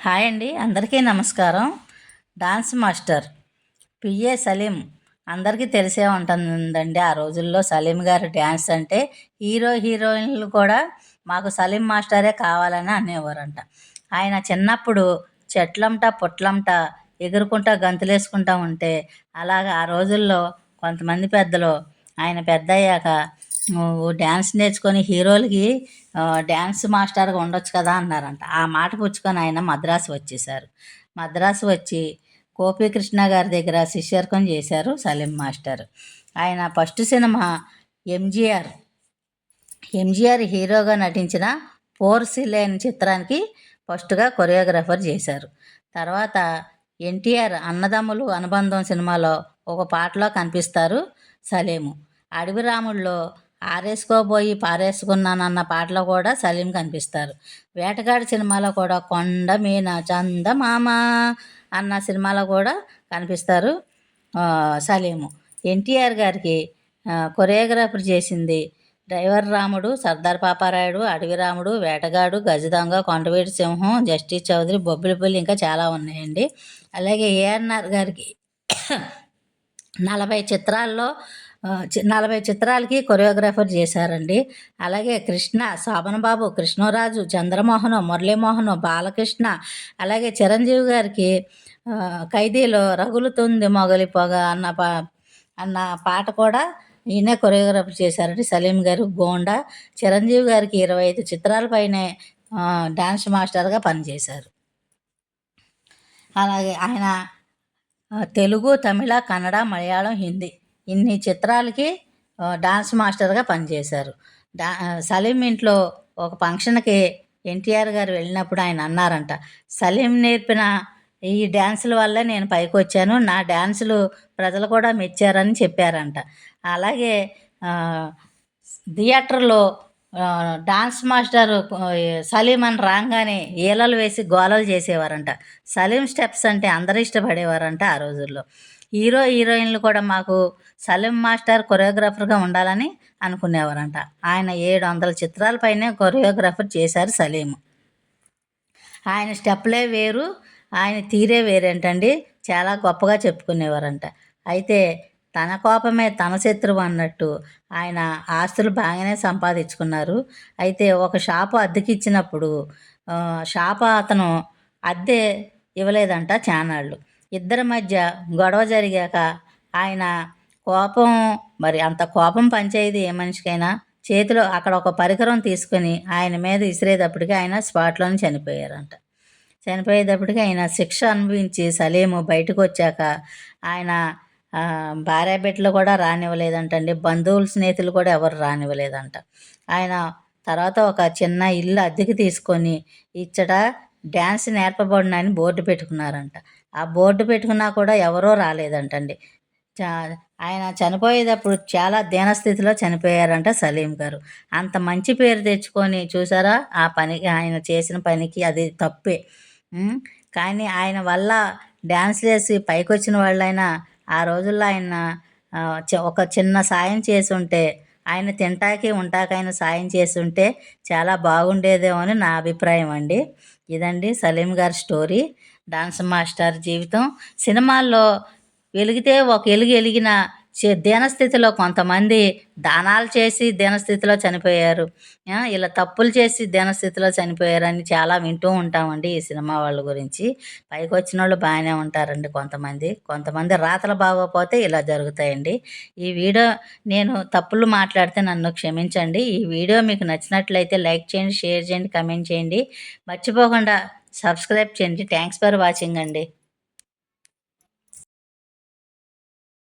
Hi అండి అందరికీ నమస్కారం. డాన్స్ మాస్టర్ పిఏ సలీం అందరికీ తెలిసే ఉంటుందండి ఆ రోజుల్లో సలీం గారు డ్యాన్స్ అంటే హీరో హీరోయిన్లు కూడా మాకు సలీం మాస్టరే కావాలని అనేవారంట. ఆయన చిన్నప్పుడు చెట్లంట పుట్లంట ఎగురుకుంటా గంతులేసుకుంటా ఉంటే అలాగ ఆ రోజుల్లో కొంతమంది పెద్దలు ఆయన పెద్ద అయ్యాక డ్యాన్స్ నేర్చుకొని హీరోలకి డ్యాన్స్ మాస్టర్గా ఉండొచ్చు కదా అన్నారంట. ఆ మాట పుచ్చుకొని ఆయన మద్రాసు వచ్చేసారు. మద్రాసు వచ్చి గోపీకృష్ణ గారి దగ్గర శిష్యర్కం చేశారు సలీం మాస్టర్. ఆయన ఫస్ట్ సినిమా ఎంజీఆర్ ఎంజీఆర్ హీరోగా నటించిన పోర్సిల్ అనే చిత్రానికి ఫస్ట్గా కొరియోగ్రాఫర్ చేశారు. తర్వాత ఎన్టీఆర్ అన్నదమ్ములు అనుబంధం సినిమాలో ఒక పాటలో కనిపిస్తారు సలీము. అడవి రాముల్లో ఆరేసుకోబోయి పారేసుకున్నానన్న పాటలో కూడా సలీం కనిపిస్తారు. వేటగాడి సినిమాలో కూడా కొండ మీన చందమామ అన్న సినిమాలో కూడా కనిపిస్తారు సలీము. ఎన్టీఆర్ గారికి కొరియోగ్రాఫర్ చేసింది డ్రైవర్ రాముడు సర్దార్ పాపారాయుడు అడవి రాముడు వేటగాడు గజదొంగ కొండవీటి సింహం జస్టిస్ చౌదరి బొబ్బిలిపల్లి ఇంకా చాలా ఉన్నాయండి. అలాగే ఏఎన్ఆర్ గారికి నలభై చిత్రాల్లో నలభై చిత్రాలకి కొరియోగ్రాఫర్ చేశారండి. అలాగే కృష్ణ శోభనబాబు కృష్ణరాజు చంద్రమోహన్ మురళీమోహన్ బాలకృష్ణ అలాగే చిరంజీవి గారికి ఖైదీలో రగులుతుంది మొగలి పొగ అన్న పా అన్న పాట కూడా ఈయనే కొరియోగ్రాఫర్ చేశారండి. సలీం గారు గోండా. చిరంజీవి గారికి ఇరవై ఐదు చిత్రాలపైనే డ్యాన్స్ మాస్టర్గా పనిచేశారు. అలాగే ఆయన తెలుగు తమిళ కన్నడ మలయాళం హిందీ ఇన్ని చిత్రాలకి డాన్స్ మాస్టర్గా పనిచేశారు. డా సలీం ఇంట్లో ఒక ఫంక్షన్కి ఎన్టీఆర్ గారు వెళ్ళినప్పుడు ఆయన అన్నారంట సలీం నేర్పిన ఈ డ్యాన్సుల వల్ల నేను పైకి వచ్చాను నా డ్యాన్సులు ప్రజలు కూడా మెచ్చారని చెప్పారంట. అలాగే థియేటర్లో డాన్స్ మాస్టర్ సలీం అని రాగానే ఈలలు వేసి గోలలు చేసేవారంట. సలీం స్టెప్స్ అంటే అందరూ ఇష్టపడేవారంట ఆ రోజుల్లో. హీరో హీరోయిన్లు కూడా మాకు సలీం మాస్టర్ కొరియోగ్రాఫర్గా ఉండాలని అనుకునేవారంట. ఆయన ఏడు వందల చిత్రాలపైనే కొరియోగ్రాఫర్ చేశారు సలీం. ఆయన స్టెప్లే వేరు ఆయన తీరే వేరేంటండి. చాలా గొప్పగా చెప్పుకునేవారంట. అయితే తన కోపమే తన శత్రువు అన్నట్టు ఆయన ఆస్తులు బాగానే సంపాదించుకున్నారు. అయితే ఒక షాపు అద్దెకిచ్చినప్పుడు షాపు అతను అద్దె ఇవ్వలేదంట చానాళ్ళు. ఇద్దరి మధ్య గొడవ జరిగాక ఆయన కోపం మరి అంత కోపం పంచేది ఏ మనిషికైనా చేతిలో అక్కడ ఒక పరికరం తీసుకుని ఆయన మీద ఇసిరేటప్పటికి ఆయన స్పాట్లోనే చనిపోయారంట. చనిపోయేటప్పటికి ఆయన శిక్ష అనుభవించి సలీము బయటకు వచ్చాక ఆయన భార్య కూడా రానివ్వలేదంటండి. బంధువులు స్నేహితులు కూడా ఎవరు రానివ్వలేదంట. ఆయన తర్వాత ఒక చిన్న ఇల్లు అద్దెకి తీసుకొని ఇచ్చట డ్యాన్స్ నేర్పబడినని బోర్డు పెట్టుకున్నారంట. ఆ బోర్డు పెట్టుకున్నా కూడా ఎవరో రాలేదంటండి. ఆయన చనిపోయేటప్పుడు చాలా దీనస్థితిలో చనిపోయారంట సలీం గారు. అంత మంచి పేరు తెచ్చుకొని చూసారా? ఆ పనికి ఆయన చేసిన పనికి అది తప్పే. కానీ ఆయన వల్ల డ్యాన్స్ వేసి పైకొచ్చిన వాళ్ళైనా ఆ రోజుల్లో ఆయన ఒక చిన్న సాయం చేసి ఉంటే ఆయన తింటాకి ఉంటాకైనా సాయం చేసి ఉంటే చాలా బాగుండేదేమో అని నా అభిప్రాయం అండి. ఇదండి సలీం గారి స్టోరీ. డాన్స్ మాస్టర్ జీవితం. సినిమాల్లో వెలిగితే ఒక ఎలుగు ఎలిగిన దీనస్థితిలో కొంతమంది దానాలు చేసి దీనస్థితిలో చనిపోయారు. ఇలా తప్పులు చేసి దీనస్థితిలో చనిపోయారని చాలా వింటూ ఉంటామండి ఈ సినిమా వాళ్ళ గురించి. పైకి వచ్చిన వాళ్ళు బాగానే ఉంటారండి కొంతమంది. కొంతమంది రాతలు బాగోపోతే ఇలా జరుగుతాయండి. ఈ వీడియో నేను తప్పులు మాట్లాడితే నన్ను క్షమించండి. ఈ వీడియో మీకు నచ్చినట్లయితే లైక్ చేయండి షేర్ చేయండి కమెంట్ చేయండి. మర్చిపోకుండా సబ్స్క్రైబ్ చేయండి. థ్యాంక్స్ ఫర్ వాచింగ్ అండి.